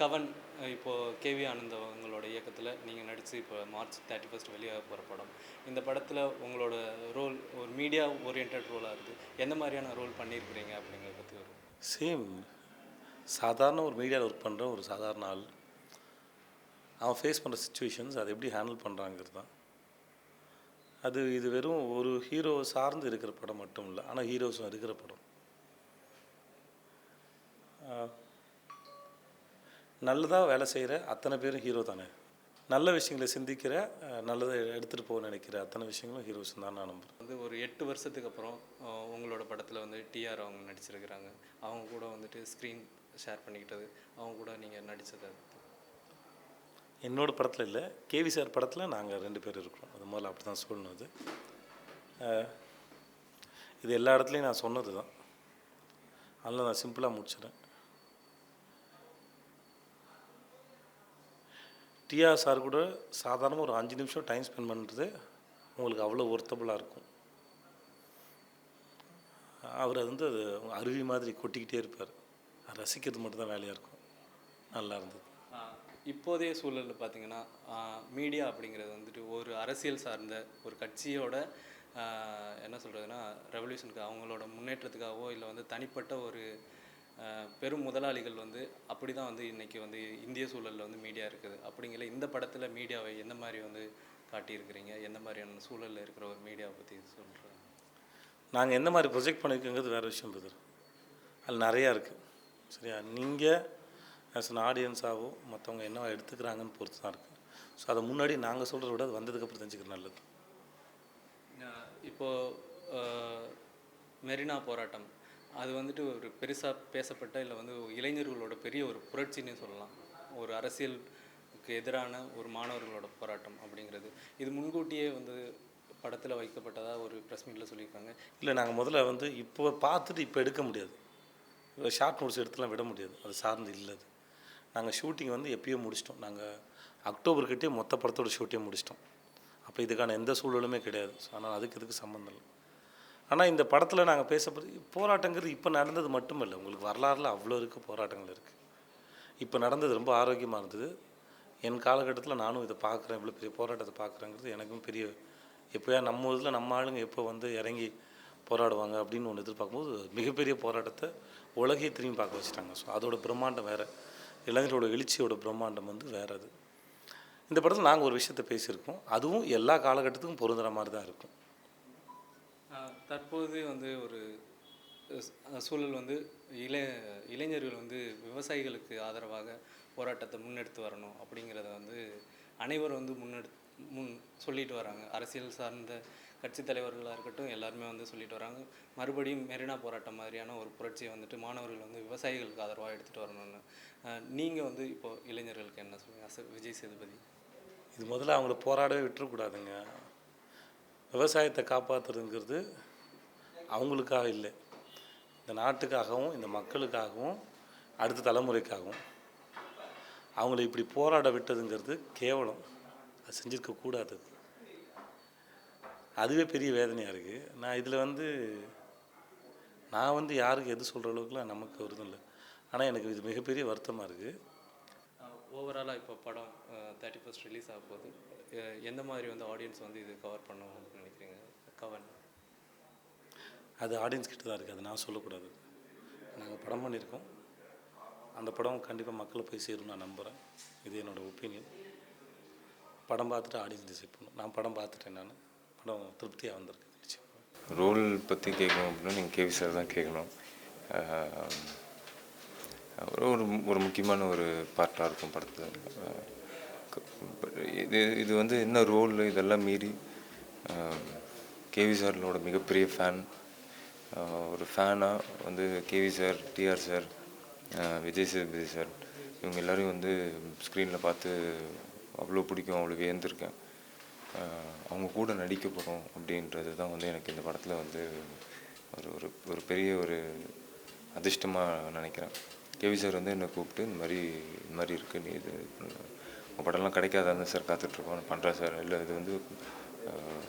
கவன் இப்போது கேவி ஆனந்த் அவங்களோட இயக்கத்தில் நீங்கள் நடித்து இப்போ மார்ச் தேர்ட்டி ஃபஸ்ட் வெளியே போகிற படம். இந்த படத்தில் உங்களோட ரோல் ஒரு மீடியா ஓரியன்ட் ரோலாக இருக்குது எந்த மாதிரியான ரோல் பண்ணியிருக்கிறீங்க அப்படிங்கிறத பற்றி ஒரு சேம். சாதாரண ஒரு மீடியாவில் ஒர்க் பண்ணுற ஒரு சாதாரண ஆள். அவன் ஃபேஸ் பண்ணுற சுச்சுவேஷன்ஸ் அதை எப்படி ஹேண்டில் பண்ணுறாங்கிறது தான். அது இது வெறும் ஒரு ஹீரோ சார்ந்து இருக்கிற படம் மட்டும் இல்லை. ஆனால் ஹீரோஸும் இருக்கிற படம். நல்லதாக வேலை செய்கிற அத்தனை பேரும் ஹீரோ தானே. நல்ல விஷயங்களை சிந்திக்கிற நல்லதை எடுத்துகிட்டு போக நினைக்கிற அத்தனை விஷயங்களும் ஹீரோஸ் தான் நான் நம்புகிறேன் வந்து ஒரு எட்டு வருஷத்துக்கு அப்புறம் உங்களோட படத்தில் வந்து டிஆர் அவங்க நடிச்சிருக்கிறாங்க. அவங்க கூட வந்துட்டு ஸ்க்ரீன் ஷேர் பண்ணிக்கிட்டது அவங்க கூட நீங்கள் நடித்தது என்னோட படத்தில் இல்லை கேவி சார் படத்தில் நாங்கள் ரெண்டு பேர் இருக்கிறோம். அது முதல்ல அப்படி தான் சொல்லணும் அது. இது எல்லா இடத்துலையும் நான் சொன்னது தான் அதனால் நான் சிம்பிளாக முடிச்சிடுறேன். டிஆர் சார் கூட சாதாரணமாக ஒரு அஞ்சு நிமிஷம் டைம் ஸ்பெண்ட் பண்ணுறது உங்களுக்கு அவ்வளோ ஒர்த்தபுளாக இருக்கும். அவர் அது வந்து அது அருவி மாதிரி கொட்டிக்கிட்டே இருப்பார். ரசிக்கிறது மட்டும்தான் வேலையாக இருக்கும். நல்லா இருந்தது. இப்போதைய சூழலில் பார்த்தீங்கன்னா மீடியா அப்படிங்கிறது வந்துட்டு ஒரு அரசியல் சார்ந்த ஒரு கட்சியோட என்ன சொல்கிறதுனா ரெவல்யூஷனுக்கு அவங்களோட முன்னேற்றத்துக்காகவோ இல்லை வந்து தனிப்பட்ட ஒரு பெரும் முதலாளிகள் வந்து அப்படி தான் வந்து இன்றைக்கி வந்து இந்திய சூழலில் வந்து மீடியா இருக்குது. அப்படிங்கிற இந்த படத்தில் மீடியாவை எந்த மாதிரி வந்து காட்டியிருக்கிறீங்க? எந்த மாதிரியான சூழலில் இருக்கிற ஒரு மீடியாவை பற்றி சொல்கிறேன் நாங்கள் எந்த மாதிரி ப்ரொஜெக்ட் பண்ணியிருக்கோங்கிறது வேறு விஷயம் பிரதர். அதில் நிறையா இருக்குது சரியா? நீங்கள் ஆஸ் அன் ஆடியன்ஸாகவோ மற்றவங்க என்ன எடுத்துக்கிறாங்கன்னு பொறுத்து தான் இருக்குது ஸோ அதை முன்னாடி நாங்கள் சொல்கிறத விட அது வந்ததுக்கப்புறம் தெரிஞ்சுக்கிறது நல்லது. ஆஹ் இப்போ ஆஹ் மெரினா போராட்டம். அது வந்துட்டு ஒரு பெருசாக பேசப்பட்ட இல்லை வந்து இளைஞர்களோட பெரிய ஒரு புரட்சின்னு சொல்லலாம். ஒரு அரசியலுக்கு எதிரான ஒரு மாணவர்களோட போராட்டம் அப்படிங்கிறது. இது முன்கூட்டியே வந்து படத்தில் வைக்கப்பட்டதாக ஒரு ப்ரெஸ் மீட்டில் சொல்லியிருக்காங்க. இல்லை நாங்கள் முதல்ல வந்து இப்போ பார்த்துட்டு இப்போ எடுக்க முடியாது. ஷார்ட் நோட்ஸ் எடுத்துலாம் விட முடியாது. அது சார்ந்து இல்லை அது. நாங்கள் ஷூட்டிங் வந்து எப்பயோ முடிச்சிட்டோம். நாங்கள் அக்டோபர்கிட்டே மொத்த படத்தோட ஷூட்டே முடிச்சிட்டோம். அப்போ இதுக்கான எந்த சூழலுமே கிடையாது. ஸோ ஆனால் அதுக்கு இதுக்கு சம்மந்தம் இல்லை. ஆனால் இந்த படத்தில் நாங்கள் பேசப்படுது போராட்டங்கிறது இப்போ நடந்தது மட்டும் இல்லை உங்களுக்கு வரலாறுல அவ்வளோ இருக்குது போராட்டங்கள் இருக்குது இப்போ நடந்தது ரொம்ப ஆரோக்கியமாக இருந்தது. என் காலகட்டத்தில் நானும் இதை பார்க்குறேன் இவ்வளோ பெரிய போராட்டத்தை பார்க்குறேங்கிறது எனக்கும் பெரிய எப்போயா நம்ம இதில் நம்ம ஆளுங்க எப்போ வந்து இறங்கி போராடுவாங்க அப்படின்னு ஒன்று எதிர்பார்க்கும்போது மிகப்பெரிய போராட்டத்தை உலகையே திரும்பி பார்க்க வச்சுட்டாங்க. ஸோ அதோட பிரம்மாண்டம் வேறு. இளைஞரோட எழுச்சியோட பிரம்மாண்டம் வந்து வேறு அது. இந்த படத்தில் நாங்கள் ஒரு விஷயத்தை பேசியிருக்கோம். அதுவும் எல்லா காலகட்டத்துக்கும் பொருந்துகிற மாதிரி தான் இருக்கும். தற்போது வந்து ஒரு சூழல் வந்து இளை இளைஞர்கள் வந்து விவசாயிகளுக்கு ஆதரவாக போராட்டத்தை முன்னெடுத்து வரணும் அப்படிங்கிறத வந்து அனைவரும் வந்து முன்னெடு முன் சொல்லிட்டு வராங்க. அரசியல் சார்ந்த கட்சி தலைவர்களாக இருக்கட்டும் எல்லாருமே வந்து சொல்லிட்டு வராங்க. மறுபடியும் மெரினா போராட்டம் மாதிரியான ஒரு புரட்சியை வந்துட்டு மாணவர்கள் வந்து விவசாயிகளுக்கு ஆதரவாக எடுத்துகிட்டு வரணும்னு. நீங்கள் வந்து இப்போது இளைஞர்களுக்கு என்ன சொல்லுங்கள் அச விஜய் சேதுபதி. இது முதல்ல அவங்கள போராடவே விட்டுறக்கூடாதுங்க. விவசாயத்தை காப்பாற்றுறதுங்கிறது அவங்களுக்காக இல்லை. இந்த நாட்டுக்காகவும் இந்த மக்களுக்காகவும் அடுத்த தலைமுறைக்காகவும். அவங்கள இப்படி போராட விட்டதுங்கிறது கேவலம். அது செஞ்சுருக்கக்கூடாது அதுவே பெரிய வேதனையாக இருக்குது நான் இதில் வந்து நான் வந்து யாருக்கு எது சொல்கிற அளவுக்குலாம் நமக்கு வருதும் இல்லை. ஆனால் எனக்கு இது மிகப்பெரிய வருத்தமாக இருக்குது ஓவராலாக இப்போ படம் தேர்ட்டி ஃபஸ்ட் ரிலீஸ் ஆக போகுது. எந்த மாதிரி வந்து ஆடியன்ஸ் வந்து இது கவர் பண்ணும் நினைக்கிறீங்க? கவர் அது ஆடியன்ஸ் கிட்ட தான் இருக்குது அது நான் சொல்லக்கூடாது. நாங்கள் படம் பண்ணியிருக்கோம். அந்த படம் கண்டிப்பாக மக்களை போய் சேரும் நான் நம்புகிறேன் இது என்னோடய ஒப்பீனியன் படம் பார்த்துட்டு ஆடியன்ஸ் டிசைட் பண்ணும் நான் படம் பார்த்துட்டேன் நான். படம் திருப்தியாக வந்திருக்கு. ரோல் பற்றி கேட்கணும் அப்படின்னா நீங்கள் கேவி சார் தான் கேட்கணும். ஒரு ஒரு ஒரு முக்கியமான ஒரு பார்ட்டாக இருக்கும் படத்தில். இது இது வந்து என்ன ரோல் இதெல்லாம் மீறி கேவி சாரோட மிகப்பெரிய ஃபேன் ஒரு ஃபேனாக வந்து K V sir T R sir Vijay Sethupathi sir இவங்க எல்லோரையும் வந்து ஸ்க்ரீனில் பார்த்து அவ்வளோ பிடிக்கும் அவ்வளோ வியந்திருக்கேன். அவங்க கூட நடிக்க போகிறோம் அப்படின்றது தான் வந்து எனக்கு இந்த படத்தில் வந்து ஒரு ஒரு ஒரு பெரிய ஒரு அதிர்ஷ்டமாக நினைக்கிறேன். கேவி சார் வந்து என்னை கூப்பிட்டு இந்த மாதிரி இந்த மாதிரி இருக்குது நீ இது உங்கள் படம்லாம் கிடைக்காதான் சார் காத்துட்ருக்கோம் பண்ணுறேன் சார்? இல்லை இது வந்து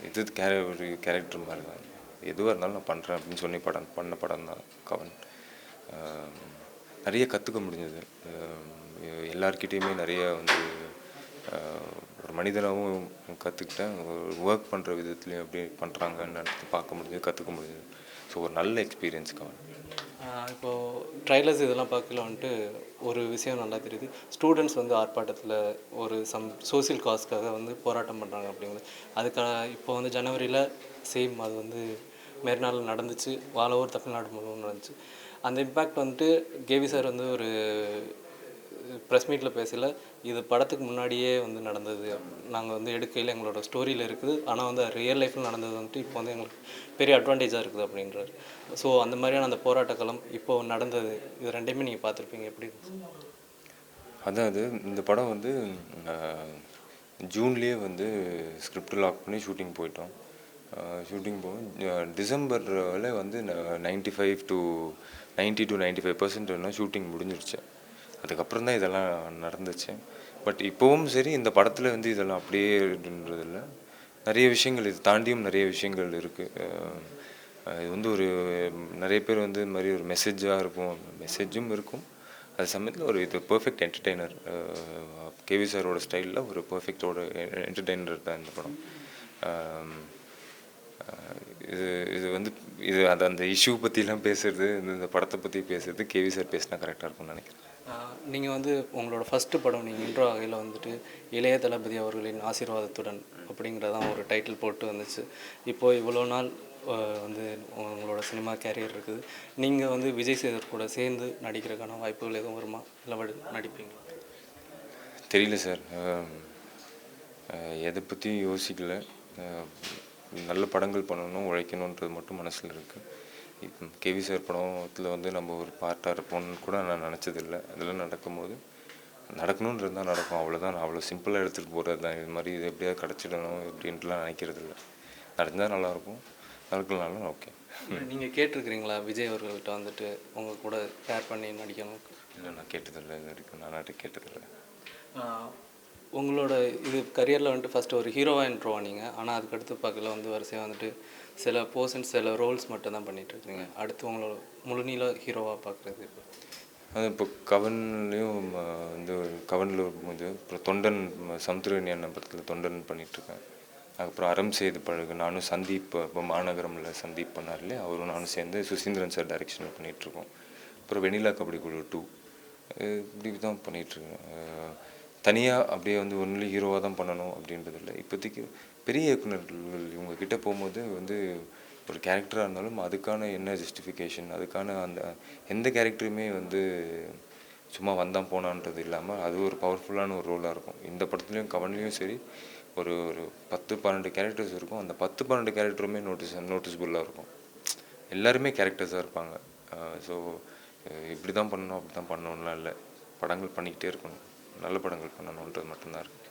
இது கேர ஒரு கேரக்டர் மாதிரி தான். எதுவாக இருந்தாலும் நான் பண்ணுறேன் அப்படின்னு சொல்லி படம் பண்ண படம் தான் கவன். நிறைய கற்றுக்க முடிஞ்சது. எல்லார்கிட்டேயுமே நிறைய வந்து ஒரு மனிதனாகவும் கற்றுக்கிட்டேன். ஒர்க் பண்ணுற விதத்துலேயும் எப்படி பண்ணுறாங்கன்னு பார்க்க முடிஞ்சது கற்றுக்க முடிஞ்சது. ஸோ ஒரு நல்ல எக்ஸ்பீரியன்ஸ் கவன். இப்போது ட்ரைலர்ஸ் இதெல்லாம் பார்க்கல வந்துட்டு ஒரு விஷயம் நல்லா தெரியுது. ஸ்டூடெண்ட்ஸ் வந்து ஆர்ப்பாட்டத்தில் ஒரு சம் சோசியல் காஸ்க்காக வந்து போராட்டம் பண்ணுறாங்க அப்படிங்கிறது அதுக்கான இப்போ வந்து ஜனவரியில் சேம் அது வந்து மெரினால நடந்துச்சு. ஆல் ஓவர் தமிழ்நாடு முழுவதும் நடந்துச்சு. அந்த இம்பேக்ட் வந்துட்டு கேவி சார் வந்து ஒரு ப்ரெஸ் மீட்டில் பேசல. இது படத்துக்கு முன்னாடியே வந்து நடந்தது. நாங்கள் வந்து எடுக்கையில் எங்களோட ஸ்டோரியில் இருக்குது. ஆனால் வந்து ரியல் லைஃப்பில் நடந்தது வந்துட்டு இப்போ வந்து எங்களுக்கு பெரிய அட்வான்டேஜாக இருக்குது அப்படின்றாரு. ஸோ அந்த மாதிரியான அந்த போராட்டக்களம் இப்போ நடந்தது. இது ரெண்டையுமே நீங்கள் பார்த்துருப்பீங்க. எப்படி இருந்துச்சு? அதான் அது. இந்த படம் வந்து ஜூன்லேயே வந்து ஸ்கிரிப்ட் லாக் பண்ணி ஷூட்டிங் போயிட்டோம். ஷூட்டிங் போகும். டிசம்பரில் வந்து ninety five to ninety two ninety five percent shooting முடிஞ்சிருச்சு. அதுக்கப்புறம் தான் இதெல்லாம் நடந்துச்சு. பட் இப்போவும் சரி இந்த படத்தில் வந்து இதெல்லாம் அப்படியே இருக்குன்றதில்ல நிறைய விஷயங்கள் இது தாண்டியும் நிறைய விஷயங்கள் இருக்குது இது வந்து ஒரு நிறைய பேர் வந்து இந்த மாதிரி ஒரு மெசேஜாக இருக்கும். மெசேஜும் இருக்கும். அது சமயத்தில் ஒரு இது பர்ஃபெக்ட் என்டர்டெய்னர் கேவி சாரோட ஸ்டைலில் ஒரு பர்ஃபெக்டோட என்டர்டெய்னர் தான் இந்த படம். இது இது வந்து இது அது அந்த இஷ்யூ பற்றிலாம் பேசுறது இந்த படத்தை பற்றி பேசுறது கேவி சார் பேசினா கரெக்டாக இருக்கும்னு நினைக்கிறேன். நீங்கள் வந்து உங்களோட ஃபஸ்ட்டு படம் நீங்கள் இன்ட்ரோ வகையில் வந்துட்டு இளைய தளபதி அவர்களின் ஆசீர்வாதத்துடன் அப்படிங்கிறதான் ஒரு டைட்டில் போட்டு வந்துச்சு. இப்போது இவ்வளோ நாள் வந்து உங்களோட சினிமா கேரியர் இருக்குது. நீங்கள் வந்து விஜய் சேகர் கூட சேர்ந்து நடிக்கிறதுக்கான வாய்ப்புகள் எதுவும் வருமா? இல்லை நடிப்பீங்களா? தெரியல சார். எதை பற்றி யோசிக்கல. நல்ல படங்கள் பண்ணணும் உழைக்கணுன்றது மட்டும் மனசில் இருக்குது இப்போ கேவி சார் படத்தில் வந்து நம்ம ஒரு பார்ட்டாக இருப்போம்னு கூட நான் நினச்சதில்லை. அதெல்லாம் நடக்கும்போது நடக்கணுன்றது தான் நடக்கும். அவ்வளோதான் நான் அவ்வளோ சிம்பிளாக எடுத்துகிட்டு போகிறது தான். இது மாதிரி இது எப்படியாவது கிடச்சிடணும் அப்படின்ட்டுலாம் நினைக்கிறது இல்லை நடந்தால் நல்லாயிருக்கும். நடக்கலனாலும் ஓகே. நீங்கள் கேட்டிருக்கிறீங்களா? விஜய் அவர்கள்ட்ட வந்துட்டு உங்கள் கூட ஷேர் பண்ணி நடிக்கணும்? இல்லை நான் கேட்டதில்லை. இது வரைக்கும் நான் நாட்டு கேட்டதில்லை. உங்களோட இது கரியரில் வந்துட்டு ஃபஸ்ட்டு ஒரு ஹீரோவாக இன்ட்ரோ ஆனால் அதுக்கடுத்து பார்க்கல வந்து வரிசையாக வந்துட்டு சில போர்ஷன்ஸ் சில ரோல்ஸ் மட்டும் தான் பண்ணிட்டு இருக்கீங்க அடுத்து உங்களோட முழுநீள ஹீரோவாக பார்க்குறது இப்போ? அது இப்போ கவன்லேயும் வந்து கவனில் இருக்கும்போது அப்புறம் தொண்டன் ம- அண்ணன் படத்தில் தொண்டன் பண்ணிகிட்ருக்கேன் அதுக்கப்புறம் அறம் செய்து பழகு நானும் சந்தீப் இப்போ மாநகரமில் சந்தீப் பண்ணார் இல்லையா? அவரும் நானும் சேர்ந்து சுசீந்திரன் சார் டைரெக்ஷனில் பண்ணிகிட்ருக்கோம் அப்புறம் வெண்ணிலா கபடி குழு டூ இப்படி தான் பண்ணிகிட்ருக்கேன் தனியாக அப்படியே வந்து ஒன்லி ஹீரோவாக தான் பண்ணணும் அப்படின்றது இல்லை. இப்போதைக்கு பெரிய இயக்குநர்கள் இவங்கக்கிட்ட போகும்போது வந்து ஒரு கேரக்டராக இருந்தாலும் அதுக்கான என்ன ஜஸ்டிஃபிகேஷன் அதுக்கான அந்த எந்த கேரக்டருமே வந்து சும்மா வந்தான் போனான்றது இல்லாமல் அது ஒரு பவர்ஃபுல்லான ஒரு ரோலாக இருக்கும். இந்த படத்துலையும் கவன்லேயும் சரி ஒரு ஒரு பத்து பன்னெண்டு கேரக்டர்ஸ் இருக்கும். அந்த பத்து பன்னெண்டு கேரக்டருமே நோட்டீஸ் நோட்டீஸ்புல்லாக இருக்கும். எல்லாருமே கேரக்டர்ஸாக இருப்பாங்க. ஸோ இப்படி தான் பண்ணணும் அப்படி தான் பண்ணணும்லாம் இல்லை. படங்கள் பண்ணிக்கிட்டே இருக்கணும். நல்ல படங்கள் பண்ணணுன்றது மட்டும்தான் இருக்குது